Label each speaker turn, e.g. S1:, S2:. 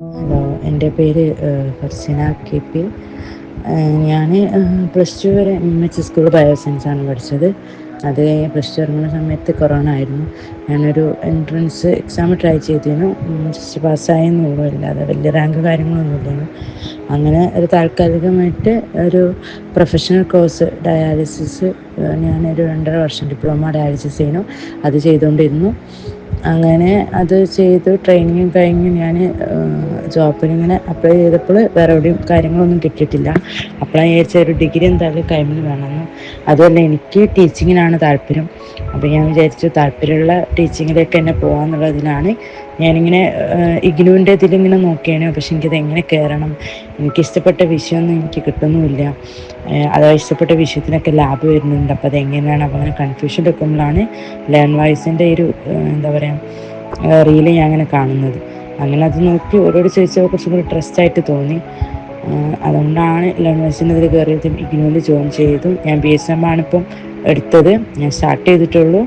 S1: Hello എന്റെ പേര് Farsina K P. ഞാൻ പ്ലസ് ടു വരെ എം എച്ച് സ്കൂൾ ആണ് പഠിച്ചത്. അത് പ്ലസ് ടു ഇറങ്ങുന്ന സമയത്ത് കൊറോണ ആയിരുന്നു. ഞാനൊരു എൻട്രൻസ് എക്സാം ട്രൈ ചെയ്തിരുന്നു. ജസ്റ്റ് പാസ്സായെന്നുള്ളൂ അല്ലാതെ വലിയ റാങ്ക് കാര്യങ്ങളൊന്നും ഇല്ലായിരുന്നു. അങ്ങനെ ഒരു താൽക്കാലികമായിട്ട് ഒരു പ്രൊഫഷണൽ കോഴ്സ് ഡയാലിസിസ് ഞാനൊരു രണ്ടര വർഷം ഡിപ്ലോമ ഡയാലിസിസ് ചെയ്യുന്നു. അത് ചെയ്തുകൊണ്ടിരുന്നു അങ്ങനെ അത് ചെയ്തു ട്രെയിനിങ് കഴിഞ്ഞ് ഞാൻ ജോബിനിങ്ങനെ അപ്ലൈ ചെയ്തപ്പോൾ വേറെ എവിടെയും കാര്യങ്ങളൊന്നും കിട്ടിയിട്ടില്ല. അപ്ലൈ വിചാരിച്ച ഒരു ഡിഗ്രി എന്തായാലും കൈമിൽ വേണമെന്ന്. അതുമല്ല എനിക്ക് ടീച്ചിങ്ങിനാണ് താല്പര്യം. അപ്പോൾ ഞാൻ വിചാരിച്ചു താല്പര്യമുള്ള ടീച്ചിങ്ങിലേക്ക് തന്നെ പോകാമെന്നുള്ളതിനാണ് ഞാനിങ്ങനെ ഇഗ്നുവിന്റെ ഇതിലിങ്ങനെ നോക്കിയാണ് പക്ഷെ എനിക്കത് എങ്ങനെ കയറണം എനിക്ക് ഇഷ്ടപ്പെട്ട വിഷയമൊന്നും എനിക്ക് കിട്ടുന്നുമില്ല. അഥവാ ഇഷ്ടപ്പെട്ട വിഷയത്തിനൊക്കെ ലാബ് വരുന്നുണ്ട്. അപ്പോൾ അതെങ്ങനെയാണ് അപ്പോൾ അങ്ങനെ കൺഫ്യൂഷൻ എടുക്കുമ്പോഴാണ് ലേൺ വൈസിന്റെ ഒരു എന്താ പറയുക റീൽ ഞാൻ അങ്ങനെ കാണുന്നത്. അങ്ങനെ അത് നോക്കി ഓരോട് ചോദിച്ചപ്പോൾ കുറച്ചും കൂടി ട്രസ്റ്റ് ആയിട്ട് തോന്നി. അതുകൊണ്ടാണ് വൈസിന്റെ ഇതിൽ കയറിയതും ഇഗ്നുവിൽ ജോയിൻ ചെയ്തു ഞാൻ ബി എസ് എം ആണ് ഇപ്പം എടുത്തത്. ഞാൻ സ്റ്റാർട്ട് ചെയ്തിട്ടുള്ളൂ.